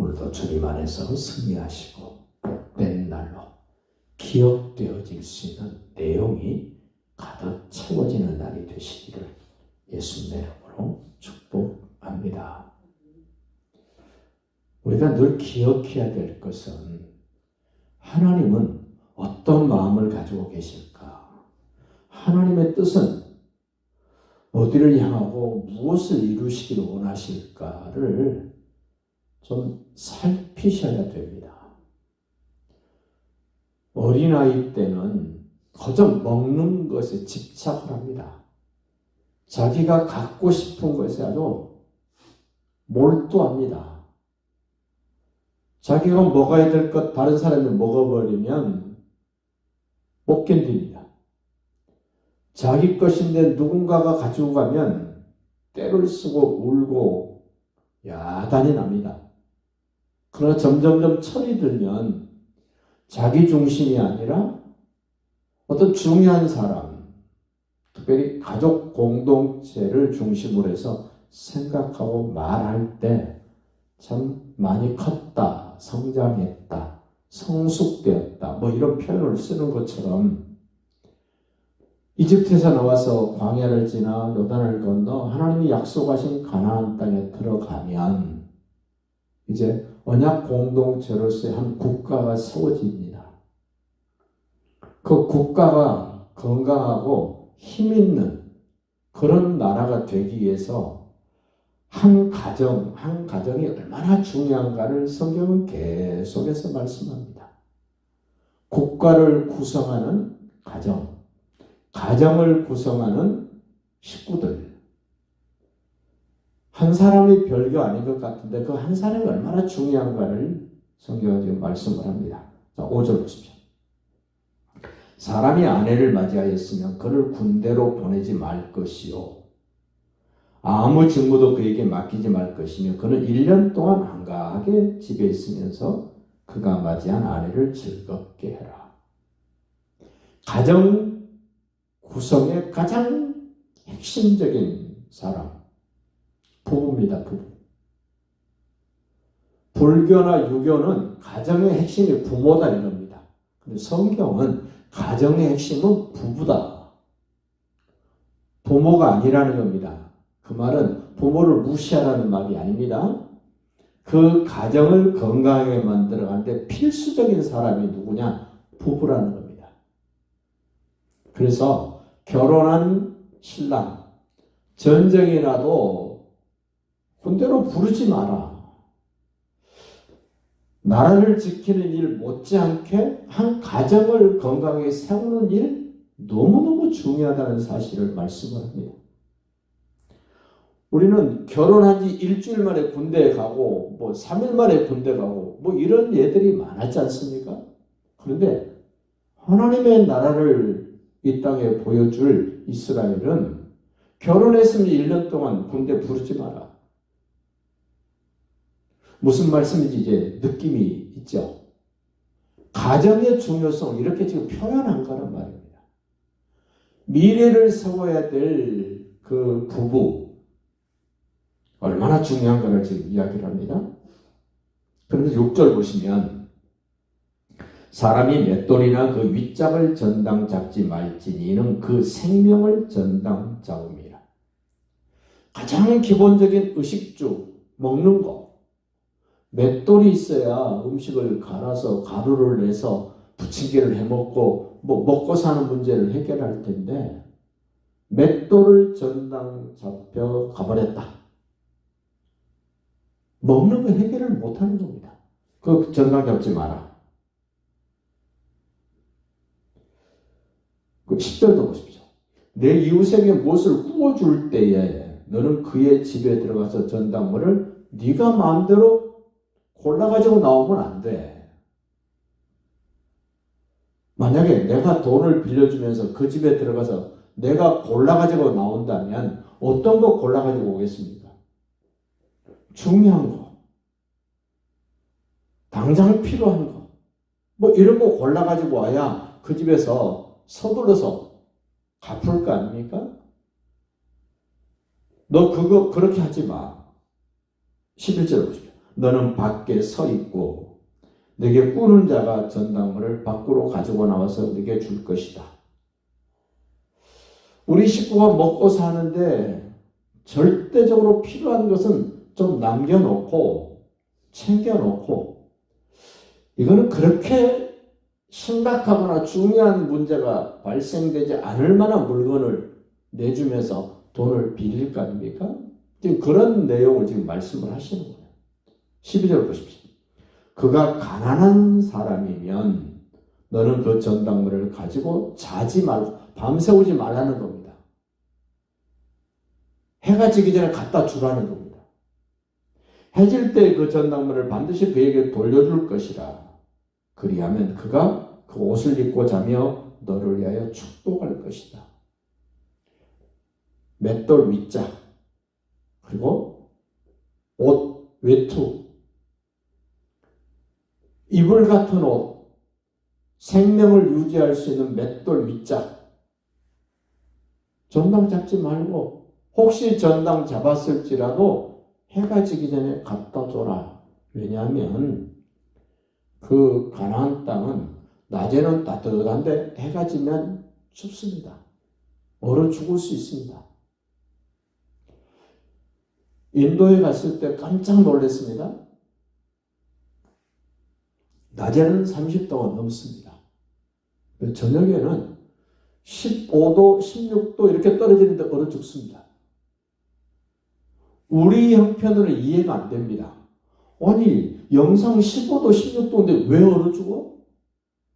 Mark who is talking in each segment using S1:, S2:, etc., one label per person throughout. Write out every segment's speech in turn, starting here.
S1: 오늘도 주님 안에서 승리하시고 복된 날로 기억되어질 수 있는 내용이 가득 채워지는 날이 되시기를 예수님의 이름으로 축복합니다. 우리가 늘 기억해야 될 것은 하나님은 어떤 마음을 가지고 계실까? 하나님의 뜻은 어디를 향하고 무엇을 이루시기를 원하실까를 좀 살피셔야 됩니다. 어린아이 때는 거저 먹는 것에 집착을 합니다. 자기가 갖고 싶은 것에 아주 몰두합니다. 자기가 먹어야 될 것 다른 사람이 먹어버리면 못 견딥니다. 자기 것인데 누군가가 가지고 가면 때를 쓰고 울고 야단이 납니다. 그러나 점점점 철이 들면 자기 중심이 아니라 어떤 중요한 사람, 특별히 가족 공동체를 중심으로 해서 생각하고 말할 때 참 많이 컸다, 성장했다, 성숙되었다, 뭐 이런 표현을 쓰는 것처럼 이집트에서 나와서 광야를 지나 요단을 건너 하나님이 약속하신 가나안 땅에 들어가면 이제 언약 공동체로서의 한 국가가 세워집니다. 그 국가가 건강하고 힘 있는 그런 나라가 되기 위해서 한 가정, 한 가정이 얼마나 중요한가를 성경은 계속해서 말씀합니다. 국가를 구성하는 가정, 가정을 구성하는 식구들. 한 사람이 별거 아닌 것 같은데 그 한 사람이 얼마나 중요한가를 성경은 지금 말씀을 합니다. 자, 5절 보십시오. 사람이 아내를 맞이하였으면 그를 군대로 보내지 말 것이요. 아무 직무도 그에게 맡기지 말 것이며 그는 1년 동안 한가하게 집에 있으면서 그가 맞이한 아내를 즐겁게 해라. 가정 구성의 가장 핵심적인 사람 부부입니다. 부부. 불교나 유교는 가정의 핵심이 부모다 이럽니다. 근데 성경은 가정의 핵심은 부부다. 부모가 아니라는 겁니다. 그 말은 부모를 무시하라는 말이 아닙니다. 그 가정을 건강하게 만들어가는데 필수적인 사람이 누구냐? 부부라는 겁니다. 그래서 결혼한 신랑, 전쟁이 나도 군대로 부르지 마라. 나라를 지키는 일 못지않게 한 가정을 건강하게 세우는 일 너무너무 중요하다는 사실을 말씀을 합니다. 우리는 결혼한 지 일주일 만에 군대에 가고, 뭐, 3일 만에 군대 가고, 뭐, 이런 예들이 많았지 않습니까? 그런데 하나님의 나라를 이 땅에 보여줄 이스라엘은 결혼했으면 1년 동안 군대 부르지 마라. 무슨 말씀인지 이제 느낌이 있죠? 가정의 중요성을 이렇게 지금 표현한 거란 말입니다. 미래를 세워야 될 그 부부, 얼마나 중요한 가를 지금 이야기를 합니다. 그러면서 6절 보시면 사람이 맷돌이나 그 윗짝을 전당 잡지 말지니 이는 그 생명을 전당 잡음이라. 가장 기본적인 의식주 먹는 거. 맷돌이 있어야 음식을 갈아서 가루를 내서 부침개를 해 먹고 뭐 먹고 사는 문제를 해결할 텐데 맷돌을 전당 잡혀 가버렸다. 먹는 거 해결을 못하는 겁니다. 그 전당 잡지 마라. 그 10절도 보십시오. 내 이웃에게 무엇을 구워줄 때에 너는 그의 집에 들어가서 전당물을 네가 마음대로 골라가지고 나오면 안 돼. 만약에 내가 돈을 빌려주면서 그 집에 들어가서 내가 골라가지고 나온다면 어떤 거 골라가지고 오겠습니까? 중요한 거. 당장 필요한 거. 뭐 이런 거 골라가지고 와야 그 집에서 서둘러서 갚을 거 아닙니까? 너 그거 그렇게 하지 마. 11절 보십시오. 너는 밖에 서 있고 내게 꾸는 자가 전당물을 밖으로 가지고 나와서 내게 줄 것이다. 우리 식구가 먹고 사는데 절대적으로 필요한 것은 좀 남겨놓고 챙겨놓고 이거는 그렇게 심각하거나 중요한 문제가 발생되지 않을 만한 물건을 내주면서 돈을 빌릴 거 아닙니까? 지금 그런 내용을 지금 말씀을 하시는 거예요. 12절 보십시오. 그가 가난한 사람이면 너는 그 전당물을 가지고 자지 말고 밤새우지 말라는 겁니다. 해가 지기 전에 갖다 주라는 겁니다. 해질 때 그 전당물을 반드시 그에게 돌려줄 것이라. 그리하면 그가 그 옷을 입고 자며 너를 위하여 축복할 것이다. 맷돌 윗자 그리고 옷 외투 이불 같은 옷 생명을 유지할 수 있는 맷돌 윗자 전당 잡지 말고 혹시 전당 잡았을지라도 해가 지기 전에 갖다 줘라. 왜냐하면 그 가나안 땅은 낮에는 따뜻한데 해가 지면 춥습니다. 얼어 죽을 수 있습니다. 인도에 갔을 때 깜짝 놀랐습니다. 낮에는 30도가 넘습니다. 저녁에는 15도, 16도 이렇게 떨어지는데 얼어 죽습니다. 우리 형편으로는 이해가 안 됩니다. 아니, 영상 15도, 16도인데 왜 얼어 죽어?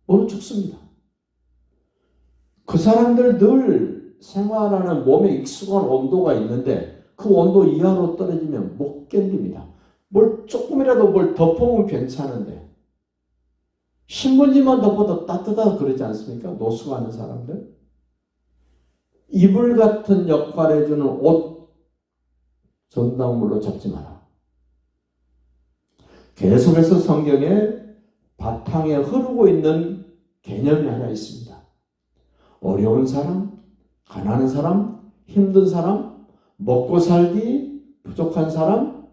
S1: 얼어 죽습니다. 그 사람들 늘 생활하는 몸에 익숙한 온도가 있는데 그 온도 이하로 떨어지면 못 견딥니다. 뭘 조금이라도 뭘 덮으면 괜찮은데 신문지만 덮어도 따뜻하다 그러지 않습니까? 노숙하는 사람들. 이불 같은 역할을 해주는 옷 전당물로 잡지 마라. 계속해서 성경에 바탕에 흐르고 있는 개념이 하나 있습니다. 어려운 사람, 가난한 사람, 힘든 사람, 먹고 살기 부족한 사람,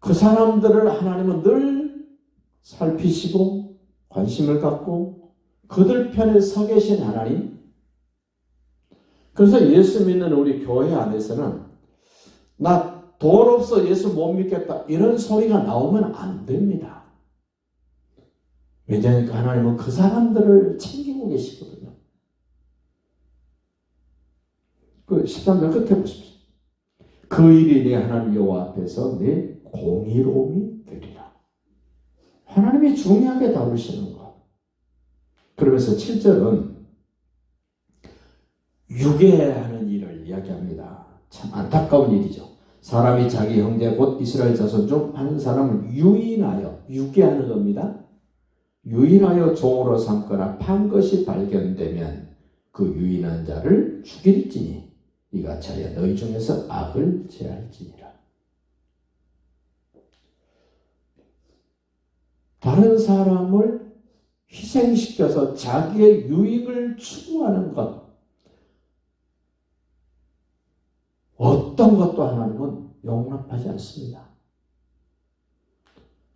S1: 그 사람들을 하나님은 늘 살피시고 관심을 갖고 그들 편에 서 계신 하나님. 그래서 예수 믿는 우리 교회 안에서는 나 돈 없어 예수 못 믿겠다 이런 소리가 나오면 안 됩니다. 왜냐하면 하나님은 그 사람들을 챙기고 계시거든요. 그 13절 끝에 보십시오. 그 일이 내 하나님 여호와 앞에서 내 공의로움이. 하나님이 중요하게 다루시는 것. 그러면서 7절은 유괴하는 일을 이야기합니다. 참 안타까운 일이죠. 사람이 자기 형제 곧 이스라엘 자손 중 한 사람을 유인하여 유괴하는 겁니다. 유인하여 종으로 삼거나 판 것이 발견되면 그 유인한 자를 죽일지니 이가 차려 너희 중에서 악을 제할지니라. 다른 사람을 희생시켜서 자기의 유익을 추구하는 것 어떤 것도 하나님은 용납하지 않습니다.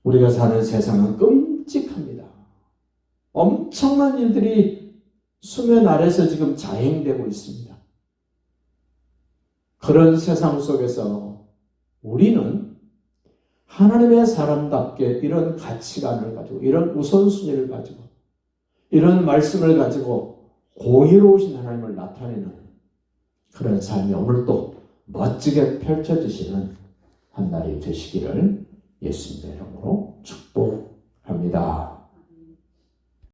S1: 우리가 사는 세상은 끔찍합니다. 엄청난 일들이 수면 아래서 지금 자행되고 있습니다. 그런 세상 속에서 우리는 하나님의 사람답게 이런 가치관을 가지고, 이런 우선순위를 가지고, 이런 말씀을 가지고 공의로우신 하나님을 나타내는 그런 삶이 오늘도 멋지게 펼쳐지시는 한 날이 되시기를 예수님의 이름으로 축복합니다.